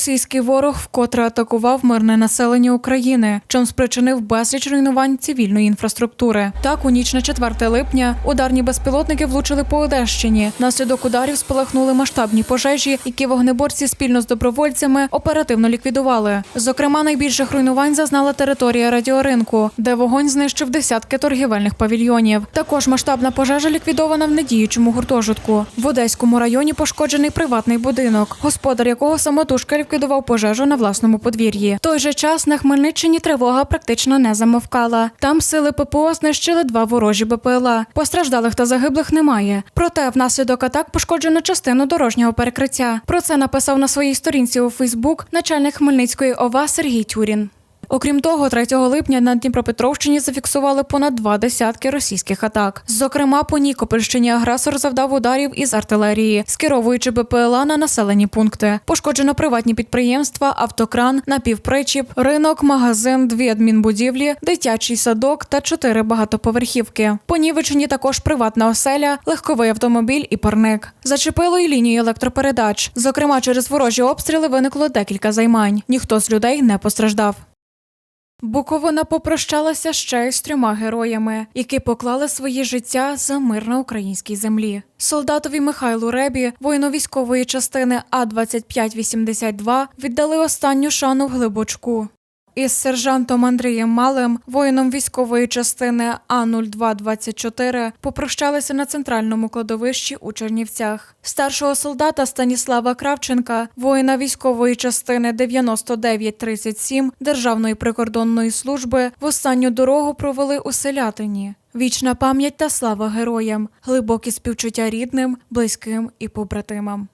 Російський ворог вкотре атакував мирне населення України, чим спричинив безліч руйнувань цивільної інфраструктури. Так, у ніч на 4 липня ударні безпілотники влучили по Одещині. Наслідок ударів спалахнули масштабні пожежі, які вогнеборці спільно з добровольцями оперативно ліквідували. Зокрема, найбільших руйнувань зазнала територія радіоринку, де вогонь знищив десятки торгівельних павільйонів. Також масштабна пожежа ліквідована в недіючому гуртожитку. В Одеському районі пошкоджений приватний будинок, господар якого самотужки ліквідував пожежу на власному подвір'ї. Той же час на Хмельниччині тривога практично не замовкала. Там сили ППО знищили два ворожі БПЛА. Постраждалих та загиблих немає. Проте внаслідок атак пошкоджено частину дорожнього перекриття. Про це написав на своїй сторінці у Фейсбук начальник Хмельницької ОВА Сергій Тюрін. Окрім того, 3 липня на Дніпропетровщині зафіксували понад два десятки російських атак. Зокрема, по Нікопольщині агресор завдав ударів із артилерії, скеровуючи БПЛА на населені пункти. Пошкоджено приватні підприємства, автокран, напівпричіп, ринок, магазин, дві адмінбудівлі, дитячий садок та чотири багатоповерхівки. Понівечені також приватна оселя, легковий автомобіль і парник. Зачепило й лінії електропередач. Зокрема, через ворожі обстріли виникло декілька займань. Ніхто з людей не постраждав. Буковина попрощалася ще й з трьома героями, які поклали свої життя за мир на українській землі. Солдатові Михайлу Ребі, воїну військової частини А 2582 віддали останню шану в глибочку. Із сержантом Андрієм Малем, воїном військової частини А 0224 попрощалися на центральному кладовищі у Чернівцях. Старшого солдата Станіслава Кравченка, воїна військової частини 9937 Державної прикордонної служби, в останню дорогу провели у селятині. Вічна пам'ять та слава героям, глибокі співчуття рідним, близьким і побратимам.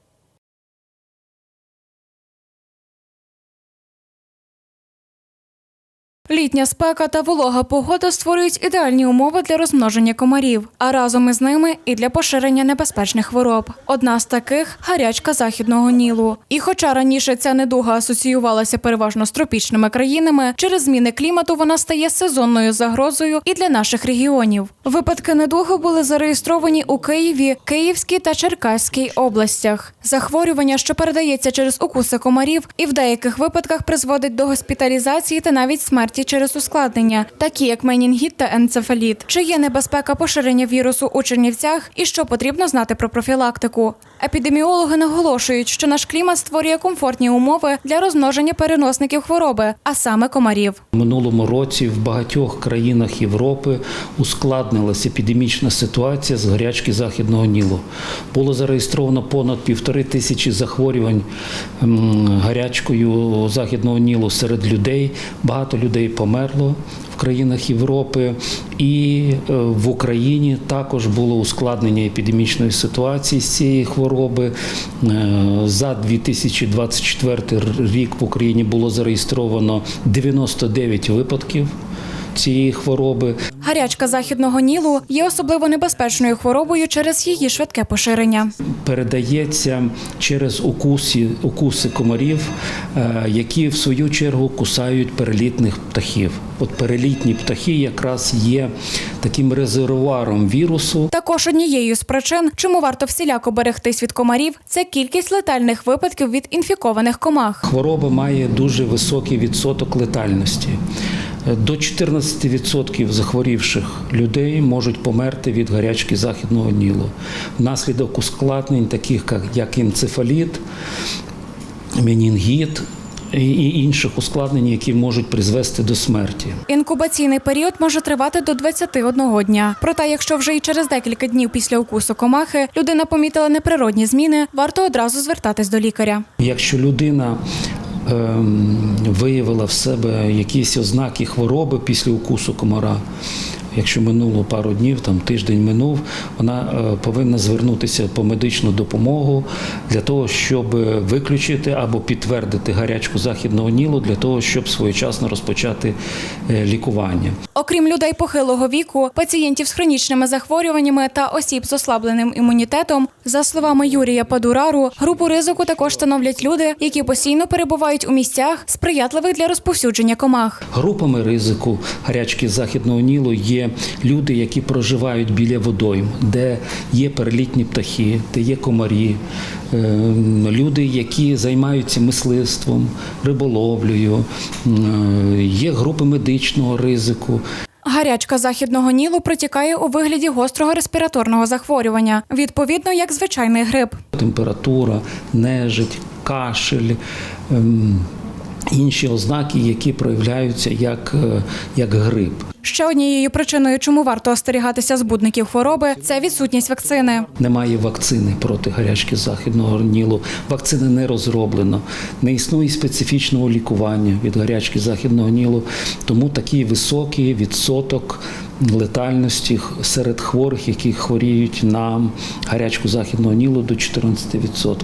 Літня спека та волога погода створюють ідеальні умови для розмноження комарів, а разом із ними і для поширення небезпечних хвороб. Одна з таких гарячка західного нілу. І хоча раніше ця недуга асоціювалася переважно з тропічними країнами, через зміни клімату вона стає сезонною загрозою і для наших регіонів. Випадки недуги були зареєстровані у Києві, Київській та Черкаській областях. Захворювання, що передається через укуси комарів, і в деяких випадках призводить до госпіталізації та навіть смерті через ускладнення, такі як менінгіт та енцефаліт. Чи є небезпека поширення вірусу у Чернівцях і що потрібно знати про профілактику? Епідеміологи наголошують, що наш клімат створює комфортні умови для розмноження переносників хвороби, а саме комарів. Минулому році в багатьох країнах Європи ускладнилася епідемічна ситуація з гарячки західного Нілу. Було зареєстровано понад півтори тисячі захворювань гарячкою західного Нілу серед людей. Багато людей померло в країнах Європи, і е, в Україні також було ускладнення епідемічної ситуації з цієї хвороби. Е, За 2024 рік в Україні було зареєстровано 99 випадків цієї хвороби. Гарячка західного нілу є особливо небезпечною хворобою через її швидке поширення. передається через укуси, укуси комарів, е, які в свою чергу кусають перелітних птахів. От перелітні птахи якраз є таким резервуаром вірусу. Також однією з причин, чому варто всіляко берегтись від комарів, це кількість летальних випадків від інфікованих комах. Хвороба має дуже високий відсоток летальності. До 14% захворівших людей можуть померти від гарячки західного нілу внаслідок ускладнень, таких як- енцефаліт, менінгіт і- інших ускладнень, які можуть призвести до смерті. Інкубаційний період може тривати до 21 дня. Проте, якщо вже і через декілька днів після укусу комахи людина помітила неприродні зміни, варто одразу звертатись до лікаря. Якщо людина виявила в себе якісь ознаки хвороби після укусу комара, якщо минуло пару днів, там тиждень минув, вона е, повинна звернутися по медичну допомогу для того, щоб виключити або підтвердити гарячку західного нілу, для того, щоб своєчасно розпочати е, лікування. Окрім людей похилого віку, пацієнтів з хронічними захворюваннями та осіб з ослабленим імунітетом, за словами Юрія Падурару, групу ризику також становлять люди, які постійно перебувають у місцях, сприятливих для розповсюдження комах. Групами ризику гарячки західного нілу є є люди, які проживають біля водойм, де є перелітні птахи, де є комарі, е, люди, які займаються мисливством, риболовлею, е, є групи медичного ризику. Гарячка західного нілу протікає у вигляді гострого респіраторного захворювання, відповідно як звичайний грип. температура, нежить, кашель. Інші ознаки, які проявляються як, е, як грип. Ще однією причиною, чому варто остерігатися збудників хвороби, це відсутність вакцини. Немає вакцини проти гарячки західного нілу. Вакцини не розроблено, не існує специфічного лікування від гарячки західного нілу, тому такий високий відсоток летальності серед хворих, які хворіють на гарячку західного нілу до 14%.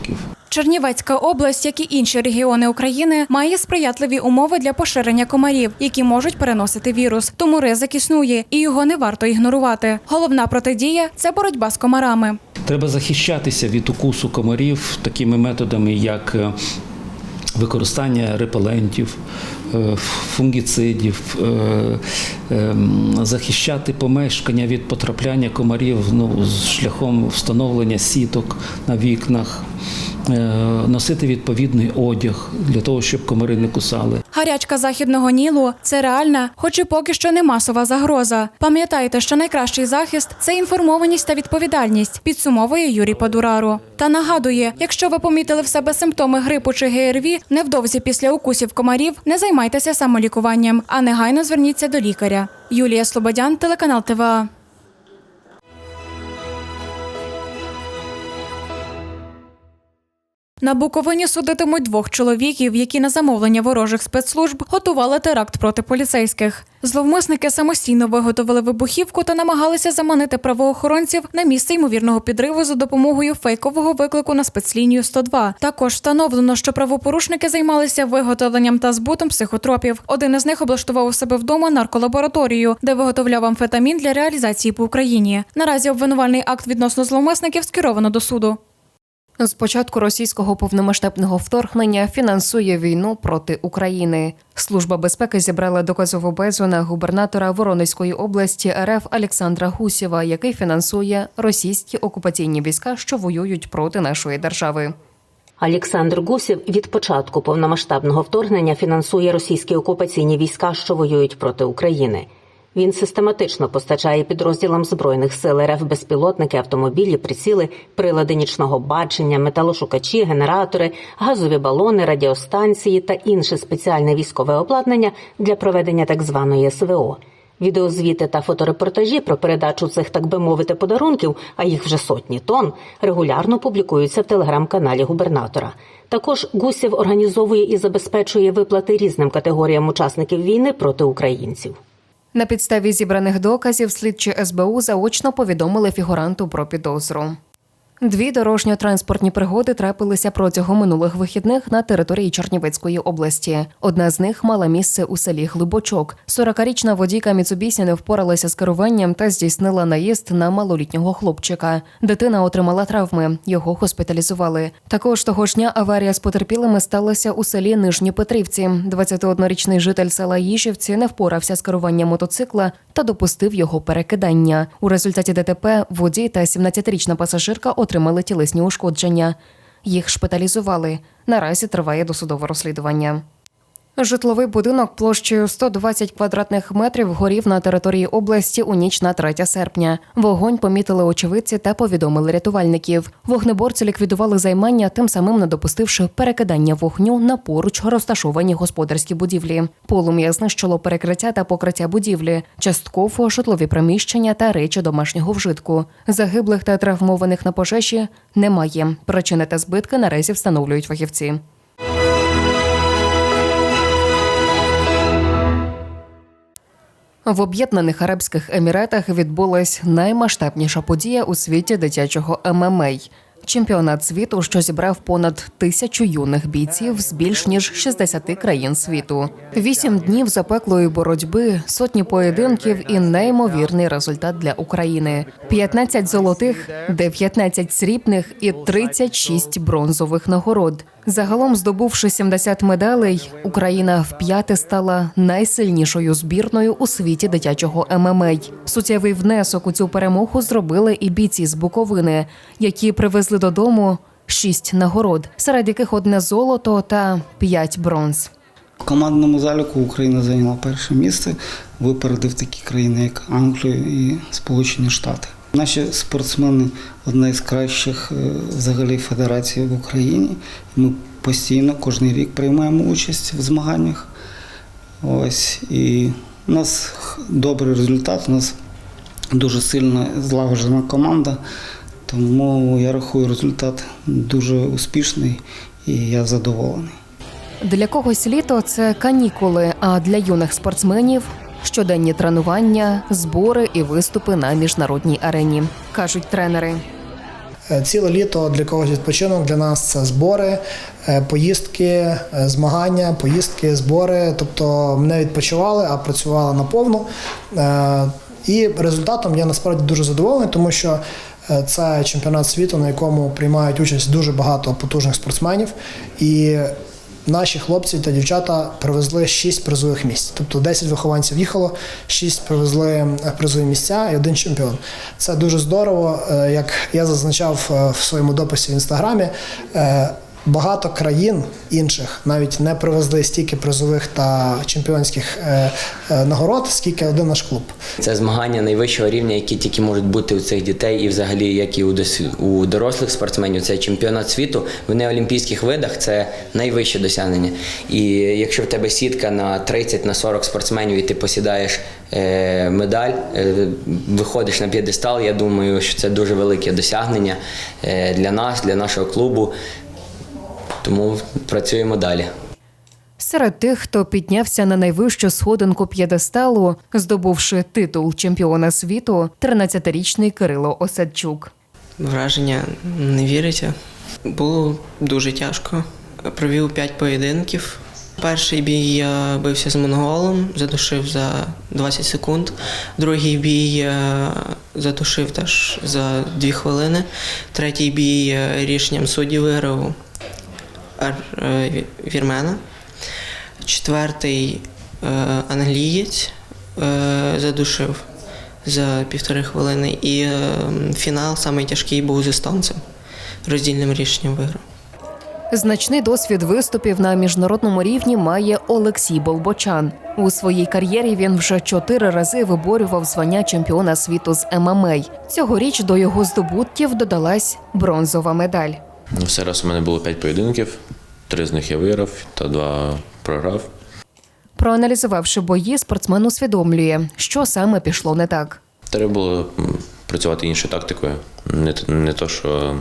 Чернівецька область, як і інші регіони України, має сприятливі умови для поширення комарів, які можуть переносити вірус. Тому ризик існує, і його не варто ігнорувати. Головна протидія це боротьба з комарами. Треба захищатися від укусу комарів такими методами, як е, використання репелентів, е, фунгіцидів, е, захищати помешкання від потрапляння комарів ну, шляхом встановлення сіток на вікнах, носити відповідний одяг для того, щоб комари не кусали. Гарячка західного нілу це реальна, хоч і поки що не масова загроза. Пам'ятайте, що найкращий захист це інформованість та відповідальність, підсумовує Юрій Падурару. Та нагадує, якщо ви помітили в себе симптоми грипу чи ГРВІ, невдовзі після укусів комарів не займайтеся самолікуванням, а негайно зверніться до лікаря. Юлія Слободян, телеканал ТВА. На Буковині судитимуть двох чоловіків, які на замовлення ворожих спецслужб готували теракт проти поліцейських. Зловмисники самостійно виготовили вибухівку та намагалися заманити правоохоронців на місце ймовірного підриву за допомогою фейкового виклику на спецлінію 102. Також встановлено, що правопорушники займалися виготовленням та збутом психотропів. Один із них облаштував у себе вдома нарколабораторію, де виготовляв амфетамін для реалізації по Україні. Наразі обвинувальний акт відносно зловмисників скеровано до суду. З початку російського повномасштабного вторгнення фінансує війну проти України. Служба безпеки зібрала доказову базу на губернатора Воронезької області РФ Олександра Гусєва, який фінансує російські окупаційні війська, що воюють проти нашої держави. Олександр Гусєв від початку повномасштабного вторгнення фінансує російські окупаційні війська, що воюють проти України. Він систематично постачає підрозділам збройних сил РФ безпілотники, автомобілі, приціли, прилади нічного бачення, металошукачі, генератори, газові балони, радіостанції та інше спеціальне військове обладнання для проведення так званої СВО. Відеозвіти та фоторепортажі про передачу цих, так би мовити, подарунків, а їх вже сотні тонн, регулярно публікуються в телеграм-каналі губернатора. Також Гусєв організовує і забезпечує виплати різним категоріям учасників війни проти українців. На підставі зібраних доказів слідчі СБУ заочно повідомили фігуранту про підозру. Дві дорожньо-транспортні пригоди трапилися протягом минулих вихідних на території Чернівецької області. Одна з них мала місце у селі Глибочок. 40-річна водійка Міцубісі не впоралася з керуванням та здійснила наїзд на малолітнього хлопчика. Дитина отримала травми, його госпіталізували. Також того ж дня аварія з потерпілими сталася у селі Нижні Петрівці. 21-річний житель села Їжівці не впорався з керуванням мотоцикла та допустив його перекидання. У результаті ДТП водій та 17-річна пасажирка отримали тілесні ушкодження. Їх шпиталізували. Наразі триває досудове розслідування. Житловий будинок площею 120 квадратних метрів горів на території області у ніч на 3 серпня. Вогонь помітили очевидці та повідомили рятувальників. Вогнеборці ліквідували займання, тим самим не допустивши перекидання вогню на поруч розташовані господарські будівлі. Полум'я знищило перекриття та покриття будівлі, частково житлові приміщення та речі домашнього вжитку. Загиблих та травмованих на пожежі немає. Причини та збитки наразі встановлюють фахівці. В Об'єднаних Арабських Еміратах відбулась наймасштабніша подія у світі дитячого ММА. Чемпіонат світу, що зібрав понад тисячу юних бійців з більш ніж 60 країн світу. Вісім днів запеклої боротьби, сотні поєдинків і неймовірний результат для України: 15 золотих, 19 срібних і 36 бронзових нагород. Загалом, здобувши 70 медалей, Україна вп'яте стала найсильнішою збірною у світі дитячого ММА. Суттєвий внесок у цю перемогу зробили і бійці з Буковини, які привезли додому шість нагород, серед яких одне золото та п'ять бронз. В командному заліку Україна зайняла перше місце, випередив такі країни, як Англію і Сполучені Штати. Наші спортсмени одна з кращих е, взагалі федерацій в Україні. Ми постійно кожен рік приймаємо участь в змаганнях. Ось і у нас добрий результат. У нас дуже сильна злагоджена команда. Тому я рахую результат дуже успішний і я задоволений. Для когось літо це канікули, а для юних спортсменів щоденні тренування, збори і виступи на міжнародній арені, кажуть тренери. Е, Ціле літо для когось відпочинок, для нас це збори, е, поїздки, е, змагання, поїздки, збори. Тобто не відпочивали, а працювали наповну. І результатом я насправді дуже задоволений, тому що це чемпіонат світу, на якому приймають участь дуже багато потужних спортсменів. І наші хлопці та дівчата привезли 6 призових місць. Тобто 10 вихованців їхало, 6 привезли е, призові місця і один чемпіон. Це дуже здорово. Е, Як я зазначав е, в своєму дописі в інстаграмі, багато країн інших навіть не привезли стільки призових та чемпіонських е, е, нагород, скільки один наш клуб. Це змагання найвищого рівня, які тільки можуть бути у цих дітей, і взагалі, як і у дорослих спортсменів, це чемпіонат світу. В неолімпійських видах це найвище досягнення. І якщо в тебе сітка на 30 на 40 спортсменів, і ти посідаєш е, медаль, виходиш на п'єдестал, я думаю, що це дуже велике досягнення для нас, для нашого клубу. Тому працюємо далі. Серед тих, хто піднявся на найвищу сходинку п'єдесталу, здобувши титул чемпіона світу, 13-річний Кирило Осадчук. Враження не віриться. Було дуже тяжко. Провів 5 поєдинків. Перший бій я бився з монголом, задушив за 20 секунд. Другий бій я задушив теж за 2 хвилини. Третій бій рішенням суддів виграв Ар- е, Вірмена. Четвертий е, англієць е, задушив за півтори хвилини. І фінал самий тяжкий був з естонцем. Роздільним рішенням виграв. Значний досвід виступів на міжнародному рівні має Олексій Болбочан. У своїй кар'єрі він вже чотири рази виборював звання чемпіона світу з ММА. Цьогоріч до його здобутків додалась бронзова медаль. Ну, Все раз у мене було 5 поєдинків, три з них я виграв та два програв. Проаналізувавши бої, спортсмен усвідомлює, що саме пішло не так. Треба було працювати іншою тактикою. Не, не то, що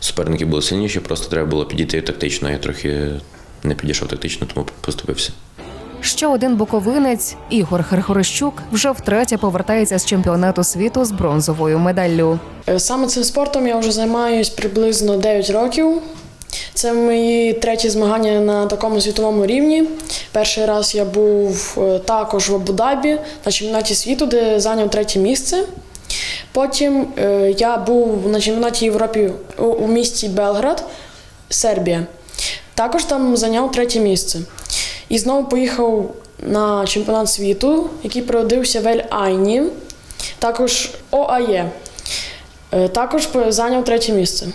суперники були сильніші, просто треба було підійти тактично. Я трохи не підійшов тактично, тому поступився. Ще один буковинець Ігор Херхорищук вже втретє повертається з чемпіонату світу з бронзовою медаллю. Е, Саме цим спортом я вже займаюсь приблизно 9 років. Це мої треті змагання на такому світовому рівні. Перший раз я був е, також в Абу-Дабі на чемпіонаті світу, де зайняв третє місце. Потім е, я був на чемпіонаті Європи у місті Белград, Сербія. Також там зайняв третє місце. І знову поїхав на чемпіонат світу, який проводився в Ель-Айні, також ОАЄ. Е, Також зайняв третє місце.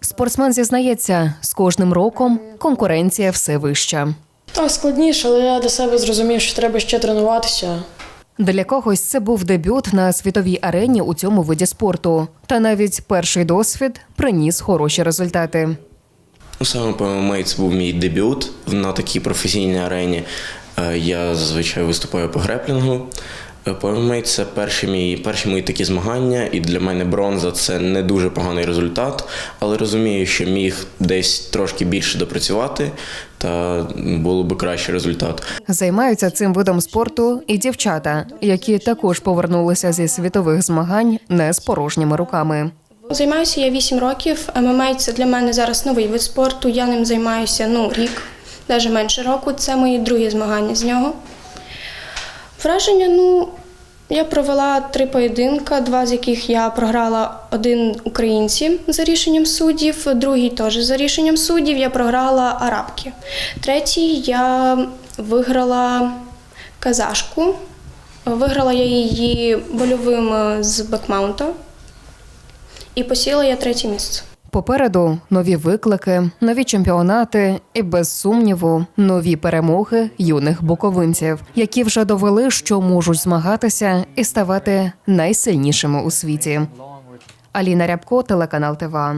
Спортсмен зізнається, з кожним роком конкуренція все вища. Так, складніше, але я для себе зрозумів, що треба ще тренуватися. Для когось це був дебют на світовій арені у цьому виді спорту. Та навіть перший досвід приніс хороші результати. Ну, саме це був мій дебют на такій професійній арені. Е, Я зазвичай виступаю по греплінгу. Е, ММА це перші мої, перші мої такі змагання, і для мене бронза це не дуже поганий результат, але розумію, що міг десь трошки більше допрацювати, та було би кращий результат. Займаються цим видом спорту і дівчата, які також повернулися зі світових змагань не з порожніми руками. Займаюся я 8 років. ММА – це для мене зараз новий вид спорту. Я ним займаюся ну, рік, навіть менше року. Це мої другі змагання з нього. Враження, ну, Я провела три поєдинка, два з яких я програла один українці за рішенням суддів, другий теж за рішенням суддів. Я програла арабки. Третій я виграла казашку. Виграла я її больовим з бекмаунта і посіла я третє місце. Попереду нові виклики, нові чемпіонати і без сумніву нові перемоги юних буковинців, які вже довели, що можуть змагатися і ставати найсильнішими у світі. Аліна Рябко, телеканал ТВА.